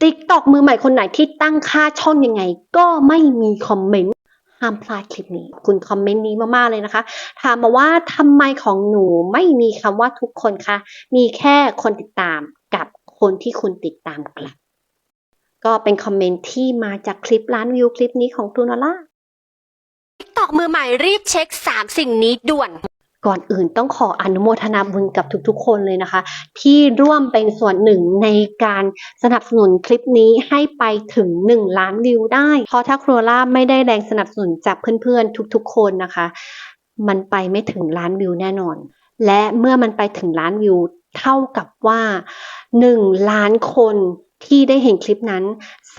ติ๊กตอกมือใหม่คนไหนที่ตั้งค่าช่องยังไง ก็ไม่มีคอมเมนต์ห้ามพลาดคลิปนี้ คุณคอมเมนต์นี้มากๆเลยนะคะ ถามมาว่าทำไมของหนูไม่มีคำว่าทุกคนคะมีแค่คนติดตามกับคนที่คุณติดตามกลับ ก็เป็นคอมเมนต์ที่มาจากคลิปล้านวิวคลิปนี้ของครูนอล่าตอกมือใหม่รีบเช็ค 3 สิ่งนี้ด่วน ก่อนอื่นต้องขออนุโมทนาบุญกับทุกๆ คนเลยนะคะ ที่ร่วมเป็นส่วนหนึ่งในการสนับสนุนคลิปนี้ให้ไปถึง 1 ล้านวิวได้ เพราะถ้าครัวล่าไม่ได้แรงสนับสนุนจากเพื่อนๆ ทุกๆ คนนะคะ มันไปไม่ถึงล้านวิวแน่นอน และเมื่อมันไปถึงล้านวิวเท่ากับว่า 1 ล้านคนที่ได้เห็นคลิปนั้น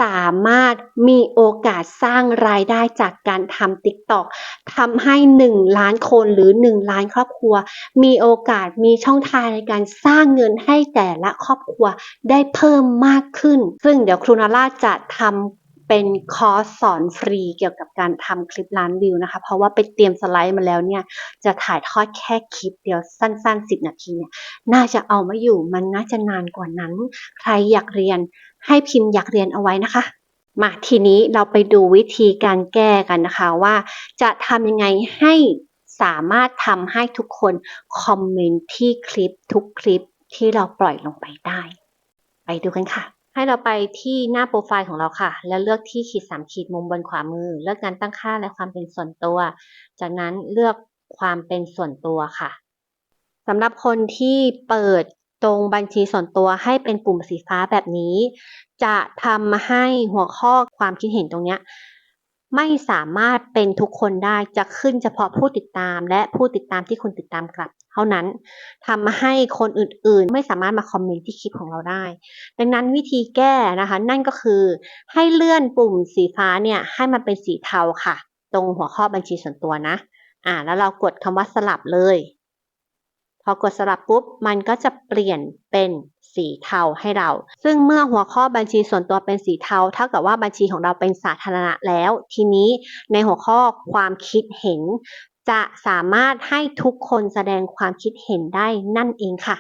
สามารถมีโอกาสสร้างรายได้จากการทำ TikTok ทำให้ 1 ล้านคนหรือ 1 ล้านครอบครัว มีโอกาสมีช่องทางในการสร้างเงินให้แต่ละครอบครัวได้เพิ่มมากขึ้น ซึ่งเดี๋ยวครูนาร่าจะทำ เป็นคอร์สสอนฟรีเกี่ยวกับการทำคลิปล้านวิวนะคะ เพราะว่าไปเตรียมสไลด์มาแล้วเนี่ย จะถ่ายทอดแค่คลิปเดียวสั้น ๆ 10 นาทีเนี่ย น่าจะเอาม่อยู่มันน่าจะนานกว่านั้น ใครอยากเรียนให้พิมพ์อยากเรียนเอาไว้นะคะ มาทีนี้เราไปดูวิธีการแก้กันนะคะว่าจะทำยังไงให้สามารถทำให้ทุกคนคอมเมนต์ที่คลิปทุกคลิปที่เราปล่อยลงไปได้ ไปดูกันค่ะ ให้เราไปที่หน้าโปรไฟล์ของเราค่ะ แล้วเลือกที่ขีดสามขีดมุมบนขวามือ เลือกการตั้งค่าและความเป็นส่วนตัว จากนั้นเลือกความเป็นส่วนตัวค่ะสำหรับคนที่เปิดตรงบัญชีส่วนตัวให้เป็นปุ่มสีฟ้าแบบนี้ จะทำให้หัวข้อความคิดเห็นตรงเนี้ย ไม่สามารถเป็นทุกคนได้จะขึ้นเฉพาะผู้ติดตาม และผู้ติดตามที่คุณติดตามกลับ เท่านั้นทำให้คนอื่นๆ ไม่สามารถมาคอมเมนต์ที่คลิปของเราได้ ดังนั้นวิธีแก้นะคะ นั่นก็คือให้เลื่อนปุ่มสีฟ้าเนี่ยให้มันเป็นสีเทาค่ะ ตรงหัวข้อบัญชีส่วนตัวนะ อ่า แล้วเรากดคำว่าสลับเลย พอกดสลับปุ๊บ มันก็จะเปลี่ยนเป็นสีเทาให้เรา ซึ่งเมื่อหัวข้อบัญชีส่วนตัวเป็นสีเทา เท่ากับว่าบัญชีของเราเป็นสาธารณะแล้ว ทีนี้ในหัวข้อความคิดเห็น จะสามารถให้ทุกคนแสดงความคิดเห็นได้นั่นเองค่ะ